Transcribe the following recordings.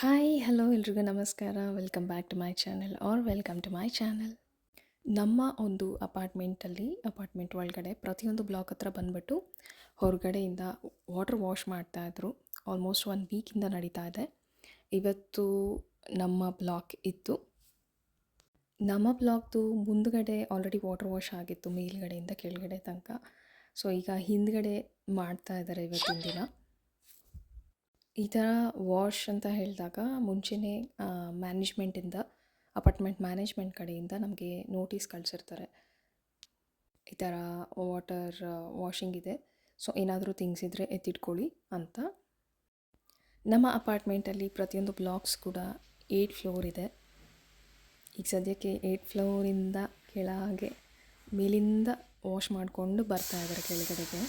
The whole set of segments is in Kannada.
ಹಾಯ್ ಹಲೋ ಎಲ್ರಿಗೂ ನಮಸ್ಕಾರ. Welcome back to my channel or welcome to my channel ನಮ್ಮ ಒಂದು ಅಪಾರ್ಟ್ಮೆಂಟಲ್ಲಿ ಅಪಾರ್ಟ್ಮೆಂಟ್ ಒಳಗಡೆ ಪ್ರತಿಯೊಂದು ಬ್ಲಾಕ್ ಹತ್ರ ಬಂದ್ಬಿಟ್ಟು ಹೊರಗಡೆಯಿಂದ ವಾಟರ್ ವಾಶ್ ಮಾಡ್ತಾಯಿದ್ರು ಆಲ್ಮೋಸ್ಟ್ ಒನ್ ವೀಕಿಂದ ನಡೀತಾ ಇದೆ. ಇವತ್ತು ನಮ್ಮ ಬ್ಲಾಕ್ ಇತ್ತು. ನಮ್ಮ ಬ್ಲಾಕ್ದು ಮುಂದ್ಗಡೆ ಆಲ್ರೆಡಿ ವಾಟರ್ ವಾಶ್ ಆಗಿತ್ತು ಮೇಲ್ಗಡೆಯಿಂದ ಕೆಳಗಡೆ ತನಕ. ಸೊ ಈಗ ಹಿಂದ್ಗಡೆ ಮಾಡ್ತಾ ಇದ್ದಾರೆ ಇವತ್ತಿನ ದಿನ. ಈ ಥರ ವಾಶ್ ಅಂತ ಹೇಳಿದಾಗ ಮುಂಚೆನೇ ಮ್ಯಾನೇಜ್ಮೆಂಟಿಂದ ಅಪಾರ್ಟ್ಮೆಂಟ್ ಮ್ಯಾನೇಜ್ಮೆಂಟ್ ಕಡೆಯಿಂದ ನಮಗೆ ನೋಟಿಸ್ ಕಳಿಸಿರ್ತಾರೆ. ಈ ಥರ ವಾಟರ್ ವಾಷಿಂಗ್ ಇದೆ. ಸೊ ಏನಾದರೂ ಥಿಂಗ್ಸ್ ಇದ್ದರೆ ಎತ್ತಿಟ್ಕೊಳ್ಳಿ ಅಂತ. ನಮ್ಮ ಅಪಾರ್ಟ್ಮೆಂಟಲ್ಲಿ ಪ್ರತಿಯೊಂದು ಬ್ಲಾಕ್ಸ್ ಕೂಡ ಏಯ್ಟ್ ಫ್ಲೋರ್ ಇದೆ. ಈಗ ಸದ್ಯಕ್ಕೆ ಏಯ್ಟ್ ಫ್ಲೋರಿಂದ ಕೆಳಗೆ ಮೇಲಿಂದ ವಾಶ್ ಮಾಡಿಕೊಂಡು ಬರ್ತಾ ಇದ್ದಾರೆ ಕೆಳಗಡೆಗೆ.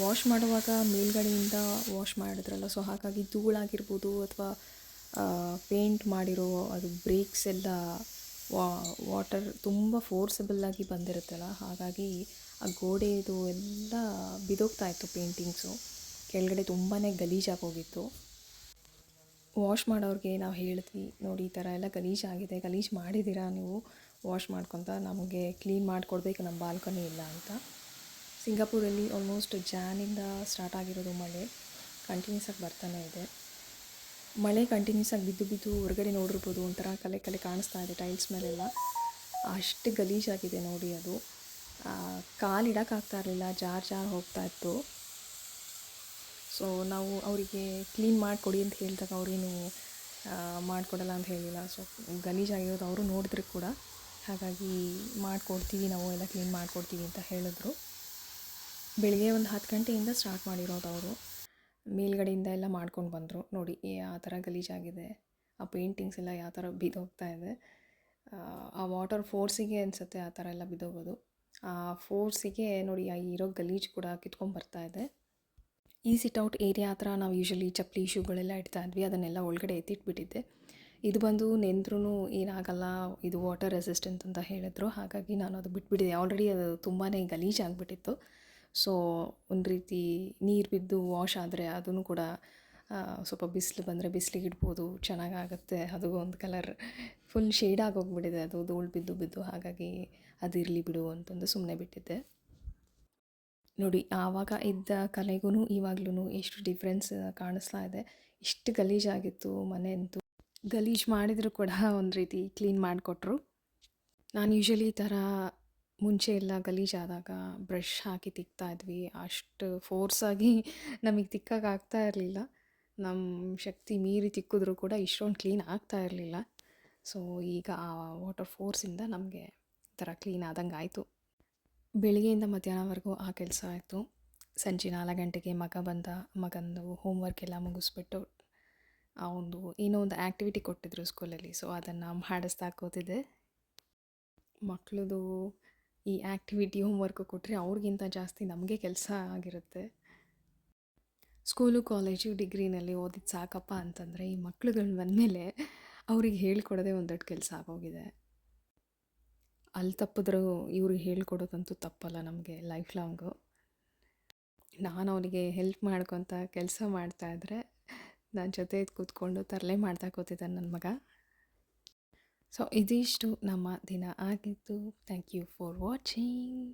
ವಾಶ್ ಮಾಡುವಾಗ ಮೇಲ್ಗಡೆಯಿಂದ ವಾಶ್ ಮಾಡಿದ್ರಲ್ಲ ಸೊ ಹಾಗಾಗಿ ಧೂಳಾಗಿರ್ಬೋದು ಅಥವಾ ಪೇಂಟ್ ಮಾಡಿರೋ ಅದು ಬ್ರೇಕ್ಸ್ ಎಲ್ಲ ವಾಟರ್ ತುಂಬ ಫೋರ್ಸಬಲ್ಲಾಗಿ ಬಂದಿರುತ್ತಲ್ಲ, ಹಾಗಾಗಿ ಆ ಗೋಡೆದು ಎಲ್ಲ ಬಿದೋಗ್ತಾ ಇತ್ತು ಪೇಂಟಿಂಗ್ಸು. ಕೆಳಗಡೆ ತುಂಬಾ ಗಲೀಜಾಗಿ ಹೋಗಿತ್ತು ವಾಶ್ ಮಾಡೋರಿಗೆ ನಾವು ಹೇಳಿದ್ವಿ, ನೋಡಿ, ಈ ಥರ ಎಲ್ಲ ಗಲೀಜಾಗಿದೆ ಗಲೀಜು ಮಾಡಿದ್ದೀರಾ ನೀವು? ವಾಶ್ ಮಾಡ್ಕೊತ ನಮಗೆ ಕ್ಲೀನ್ ಮಾಡಿಕೊಡ್ಬೇಕು ನಮ್ಮ ಬಾಲ್ಕನಿ ಇಲ್ಲ ಅಂತ. ಸಿಂಗಾಪುರಲ್ಲಿ ಆಲ್ಮೋಸ್ಟ್ ಜಾನಿಂದ ಸ್ಟಾರ್ಟ್ ಆಗಿರೋದು ಮಳೆ. ಕಂಟಿನ್ಯೂಸ್ ಆಗಿ ಬರ್ತಾನೆ ಇದೆ. ಮಳೆ ಕಂಟಿನ್ಯೂಸ್ ಆಗಿ ಬಿದ್ದು ಬಿದ್ದು ಹೊರಗಡೆ ನೋಡಿರ್ಬೋದು, ಒಂಥರ ಕಲೆ ಕಲೆ ಕಾಣಿಸ್ತಾ ಇದೆ ಟೈಲ್ಸ್ ಮೇಲೆಲ್ಲ. ಅಷ್ಟು ಗಲೀಜಾಗಿದೆ ನೋಡಿ ಅದು. ಕಾಲು ಇಡೋಕ್ಕಾಗ್ತಾ ಇರಲಿಲ್ಲ, ಜಾರ್ ಜಾರ್ ಹೋಗ್ತಾ ಇತ್ತು. ಸೊ ನಾವು ಅವರಿಗೆ ಕ್ಲೀನ್ ಮಾಡಿಕೊಡಿ ಅಂತ ಹೇಳಿದಾಗ ಅವರೇನು ಮಾಡಿಕೊಡಲ್ಲ ಅಂತ ಹೇಳಿಲ್ಲ. ಸೊ ಗಲೀಜಾಗಿರೋದು ಅವರು ನೋಡಿದ್ರು ಕೂಡ. ಹಾಗಾಗಿ ಮಾಡಿಕೊಡ್ತೀವಿ ನಾವು ಎಲ್ಲ ಕ್ಲೀನ್ ಮಾಡಿಕೊಡ್ತೀವಿ ಅಂತ ಹೇಳಿದ್ರು. ಬೆಳಿಗ್ಗೆ ಒಂದು ಹತ್ತು ಗಂಟೆಯಿಂದ ಸ್ಟಾರ್ಟ್ ಮಾಡಿರೋದು ಅವರು. ಮೇಲ್ಗಡೆಯಿಂದ ಎಲ್ಲ ಮಾಡ್ಕೊಂಡು ಬಂದರು. ನೋಡಿ ಯಾವ ಥರ ಗಲೀಜಾಗಿದೆ. ಆ ಪೇಂಟಿಂಗ್ಸ್ ಎಲ್ಲ ಯಾವ ಥರ ಬಿದ್ದೋಗ್ತಾ ಇದೆ. ಆ ವಾಟರ್ ಫೋರ್ಸಿಗೆ ಅನಿಸುತ್ತೆ ಆ ಥರ ಎಲ್ಲ ಬಿದ್ದೋಗೋದು. ಆ ಫೋರ್ಸಿಗೆ ನೋಡಿ, ಆ ಇರೋ ಗಲೀಜು ಕೂಡ ಕಿತ್ಕೊಂಡು ಬರ್ತಾ ಇದೆ. ಈ ಸಿಟ್ಔಟ್ ಏರಿಯಾ ಹತ್ರ ನಾವು ಯೂಶಲಿ ಚಪ್ಪಲಿ ಶೂಗಳೆಲ್ಲ ಇಡ್ತಾ ಇದ್ವಿ. ಅದನ್ನೆಲ್ಲ ಒಳಗಡೆ ಎತ್ತಿಟ್ಬಿಟ್ಟಿದ್ದೆ. ಇದು ಬಂದು ನೆಂದ್ರೂ ಏನಾಗಲ್ಲ, ಇದು ವಾಟರ್ ರೆಸಿಸ್ಟೆಂಟ್ ಅಂತ ಹೇಳಿದ್ರು. ಹಾಗಾಗಿ ನಾನು ಅದು ಬಿಟ್ಬಿಟ್ಟಿದ್ದೆ. ಆಲ್ರೆಡಿ ಅದು ತುಂಬಾ ಗಲೀಜಾಗಿಬಿಟ್ಟಿತ್ತು. ಸೊ ಒಂದು ರೀತಿ ನೀರು ಬಿದ್ದು ವಾಶ್ ಆದರೆ ಅದನ್ನು ಕೂಡ ಸ್ವಲ್ಪ ಬಿಸಿಲು ಬಂದರೆ ಬಿಸಿಲಿಗೆ ಇಡ್ಬೋದು, ಚೆನ್ನಾಗಾಗುತ್ತೆ, ಅದು ಒಂದು ಕಲರ್ ಫುಲ್ ಶೇಡ್ ಹೋಗ್ಬಿಟ್ಟಿದೆ ಅದು ಧೂಳು ಬಿದ್ದು ಬಿದ್ದು, ಹಾಗಾಗಿ ಅದಿರಲಿ ಬಿಡು ಅಂತಂದು ಸುಮ್ಮನೆ ಬಿಟ್ಟಿದ್ದೆ. ನೋಡಿ, ಆವಾಗ ಇದ್ದ ಕಲೆಗೂ ಇವಾಗ್ಲೂ ಎಷ್ಟು ಡಿಫ್ರೆನ್ಸ್ ಕಾಣಿಸ್ತಾ ಇದೆ. ಇಷ್ಟು ಗಲೀಜಾಗಿತ್ತು ಮನೆ ಅಂತೂ. ಗಲೀಜು ಮಾಡಿದರೂ ಕೂಡ ಒಂದು ರೀತಿ ಕ್ಲೀನ್ ಮಾಡಿಕೊಟ್ರು. ನಾನು ಯೂಶಲಿ ಈ ಥರ ಮುಂಚೆ ಎಲ್ಲ ಗಲೀಜಾದಾಗ ಬ್ರಷ್ ಹಾಕಿ ತಿಕ್ತಾ ಇದ್ವಿ. ಅಷ್ಟು ಫೋರ್ಸಾಗಿ ನಮಗೆ ತಿಕ್ಕೋಕೆ ಆಗ್ತಾ ಇರಲಿಲ್ಲ. ನಮ್ಮ ಶಕ್ತಿ ಮೀರಿ ತಿಕ್ಕಿದ್ರು ಕೂಡ ಇಷ್ಟೊಂದು ಕ್ಲೀನ್ ಆಗ್ತಾ ಇರಲಿಲ್ಲ. ಸೊ ಈಗ ಆ ವಾಟರ್ ಫೋರ್ಸಿಂದ ನಮಗೆ ಈ ಥರ ಕ್ಲೀನ್ ಆದಂಗೆ ಆಯಿತು. ಬೆಳಿಗ್ಗೆಯಿಂದ ಮಧ್ಯಾಹ್ನವರೆಗೂ ಆ ಕೆಲಸ ಆಯಿತು. ಸಂಜೆ ನಾಲ್ಕು ಗಂಟೆಗೆ ಮಗ ಬಂದ, ಮಗಂದು ಹೋಮ್ವರ್ಕ್ ಎಲ್ಲ ಮುಗಿಸ್ಬಿಟ್ಟು ಆ ಒಂದು ಏನೋ ಒಂದು ಆ್ಯಕ್ಟಿವಿಟಿ ಕೊಟ್ಟಿದ್ರು ಸ್ಕೂಲಲ್ಲಿ ಸೊ ಅದನ್ನು ಮಾಡಿಸ್ತಾ ಕೂತಿದ್ದೆ. ಮಕ್ಕಳದು ಈ ಆ್ಯಕ್ಟಿವಿಟಿ ಹೋಮ್ವರ್ಕು ಕೊಟ್ಟರೆ ಅವ್ರಿಗಿಂತ ಜಾಸ್ತಿ ನಮಗೆ ಕೆಲಸ ಆಗಿರುತ್ತೆ. ಸ್ಕೂಲು, ಕಾಲೇಜು ಡಿಗ್ರಿನಲ್ಲಿ ಓದಿದ್ದು ಸಾಕಪ್ಪ ಅಂತಂದರೆ ಈ ಮಕ್ಳುಗಳು ಬಂದಮೇಲೆ ಅವ್ರಿಗೆ ಹೇಳ್ಕೊಡೋದೇ ಒಂದು ಕೆಲಸ ಆಗೋಗಿದೆ. ಅಲ್ಲಿ ತಪ್ಪಿದ್ರು ಇವ್ರಿಗೆ ಹೇಳ್ಕೊಡೋದಂತೂ ತಪ್ಪಲ್ಲ ನಮಗೆ ಲೈಫ್ ಲಾಂಗು. ನಾನು ಅವನಿಗೆ ಹೆಲ್ಪ್ ಮಾಡ್ಕೊತ ಕೆಲಸ ಮಾಡ್ತಾಯಿದ್ರೆ ನನ್ನ ಜೊತೆ ಕೂತ್ಕೊಂಡು ತರಲೆ ಮಾಡ್ತಾ ಕೂತಿದ್ದಾನೆ ನನ್ನ ಮಗ. ಸೊ ಇದಿಷ್ಟು ನಮ್ಮ ದಿನ ಆಗಿತ್ತು ಥ್ಯಾಂಕ್ ಯು ಫಾರ್ ವಾಚಿಂಗ್